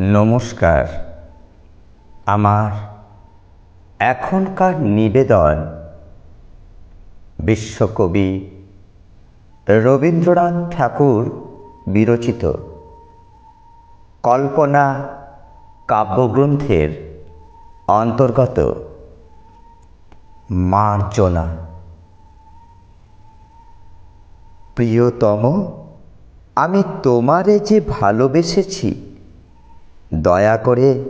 নমস্কার। আমার এখনকার নিবেদন বিশ্বকবি রবীন্দ্রনাথ ঠাকুর বিরচিত কল্পনা কাব্যগ্রন্থের অন্তর্গত মার্জনা। প্রিয়তম, আমি তোমারে যে ভালোবেসেছি দয়া করে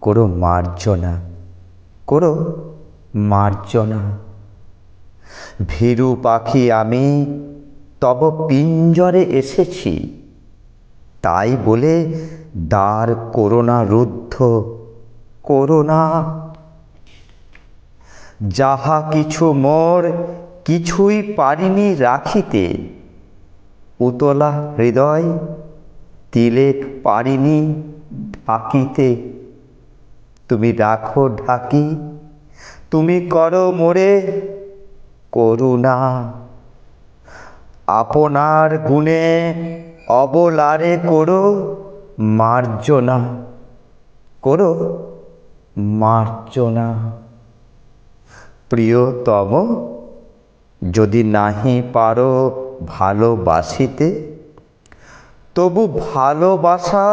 করো মার্জনা করো মার্জনা। ভীরু পাখি আমি তব পিঞ্জরে এসেছি, তাই বলে দ্বার করোনা রুদ্ধ করোনা যাহা কিছু মোর কিছুই পারিনি রাখিতে, উতলা হৃদয় তিলেক পারিনি। ঢাকিতে তুমি রাখো ঢাকি, তুমি করো মোরে করুণা। আপনার গুণে অবলারে করো মার্জনা করো মার্জনা। প্রিয়তম, যদি নাহি পারো ভালোবাসিতে, তবু ভালোবাসা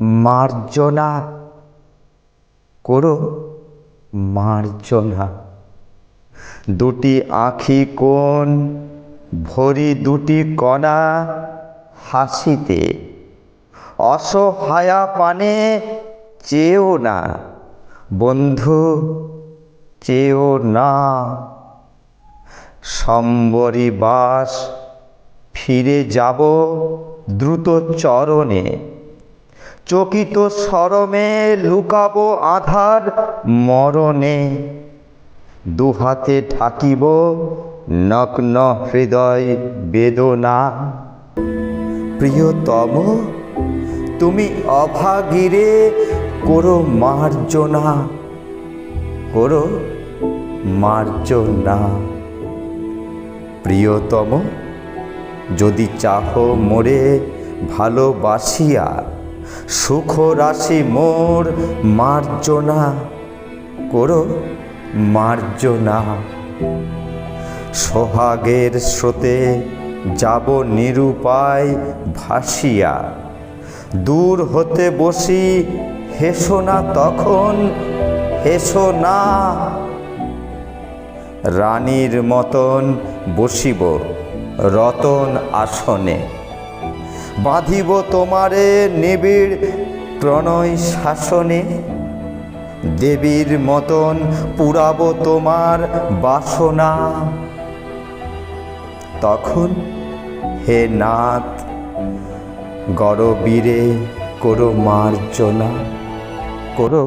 মার্জনা করো, মার্জনা। দুটি আখি কোন ভরি দুটি কণা হাসিতে, অসহায়া পানে চেয়েও না, বন্ধু চেয়েও না। সম্বরী বাস ফিরে যাব দ্রুত চরণে চকিত সরমে লুকাবো আধার মরণে। দুহাতে ঢাকিব নগ্ন হৃদয় বেদনা। প্রিয়তম, তুমি অভাগিরে করো মার্জনা। করো মার্জনা। প্রিয়তম, যদি চাহ মোরে ভালোবাসিয়া সুখ রাশি মোর মার্জনা করো, মার্জনা। সোহাগের স্রোতে যাব নিরুপায় ভাসিয়া। দূর হতে বসি, হেসো না তখন, হেসো না। রানীর মতন বসিব রতন আসনে। বাঁধিব তোমারে নিবিড় প্রণয় শাসনে। দেবীর মতন পুরাব তোমার বাসনা। তখন হে নাথ, গরবীরে করো মার্জনা করো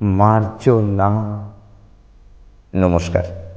মার্জনা। নমস্কার।